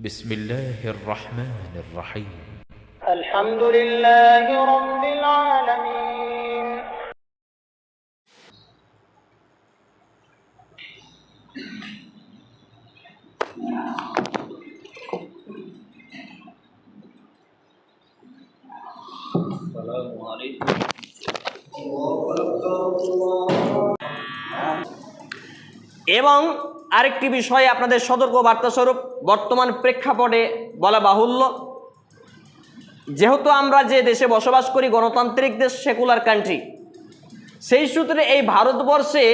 بسم الله الرحمن الرحيم الحمد لله رب العالمين এবং আরেকটি বিষয়ে আপনাদের সতর্ক বার্তা স্বরূপ বর্তমান প্রেক্ষাপটে বলা বাহুল্য। যেহেতু আমরা যে দেশে বসবাস করি, গণতান্ত্রিক দেশ, সেকুলার কান্ট্রি সেই সূত্রে এই ভারতবর্ষে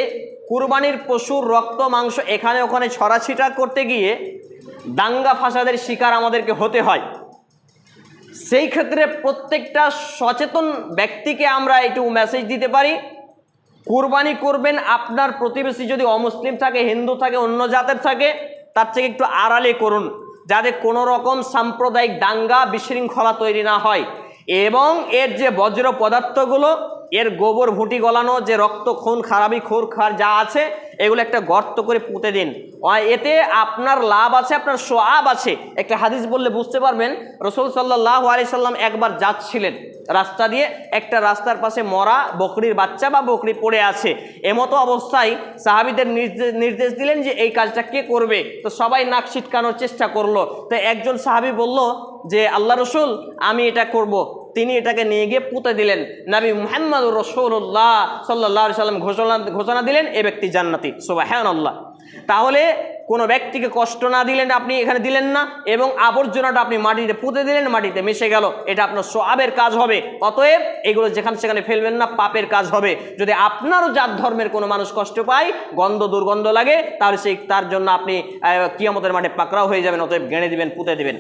কুরবানির পশুর রক্ত, মাংস এখানে ওখানে ছড়াছিটা করতে গিয়ে দাঙ্গা ফাসাদের শিকার আমাদেরকে হতে হয়। সেই ক্ষেত্রে প্রত্যেকটা সচেতন ব্যক্তিকে আমরা একটু মেসেজ দিতে পারি। কুরবানি করবেন আপনার প্রতিবেশী যদি অমুসলিম থাকে, হিন্দু থাকে, অন্য জাতের থাকে তার থেকে একটু আড়ালে করুন, যাতে কোনো রকম সাম্প্রদায়িক দাঙ্গা, বিশৃঙ্খলা তৈরি না হয়। এবং এর যে বজ্র পদার্থগুলো এর গোবর ভুটি গলানো, যে রক্ত খুন, খারাপি, খোর, খার যা আছে, এগুলো একটা গর্ত করে পুঁতে দিন। এতে আপনার লাভ আছে, আপনার সোয়াব আছে। একটা হাদিস বললে বুঝতে পারবেন, রসুল সাল্লাহ আলি সাল্লাম একবার যাচ্ছিলেন রাস্তা দিয়ে, একটা রাস্তার পাশে মরা বকরির বাচ্চা বা বকরি পড়ে আছে। এমতো অবস্থায় সাহাবিদের নির্দেশ দিলেন যে এই কাজটা কে করবে? তো সবাই নাক ছিটকানোর চেষ্টা করল। তো একজন সাহাবি বলল যে, আল্লাহ রসুল, আমি এটা করব। তিনি এটাকে নিয়ে গিয়ে পুঁতে দিলেন। নবী মুহাম্মদ রসুল্লাহ সাল্লাহ সাল্লাম ঘোষণা ঘোষণা দিলেন, এ ব্যক্তি জান্নাতি। সোবাহ আল্লাহ তাহলে কোনো ব্যক্তিকে কষ্ট না দিলেন, আপনি এখানে দিলেন না, এবং আবর্জনাটা আপনি মাটিতে পুঁতে দিলেন, মাটিতে মিশে গেল। এটা আপনার সোয়াবের কাজ হবে। অতএব এগুলো যেখানে সেখানে ফেলবেন না, পাপের কাজ হবে। যদি আপনারও জাত ধর্মের কোনো মানুষ কষ্ট পায়, গন্ধ, দুর্গন্ধ লাগে, তাহলে সেই, তার জন্য আপনি কিয়ামতের মাঠে পাকড়াও হয়ে যাবেন, অতএব গেঁড়ে দিবেন, পুঁতে দিবেন।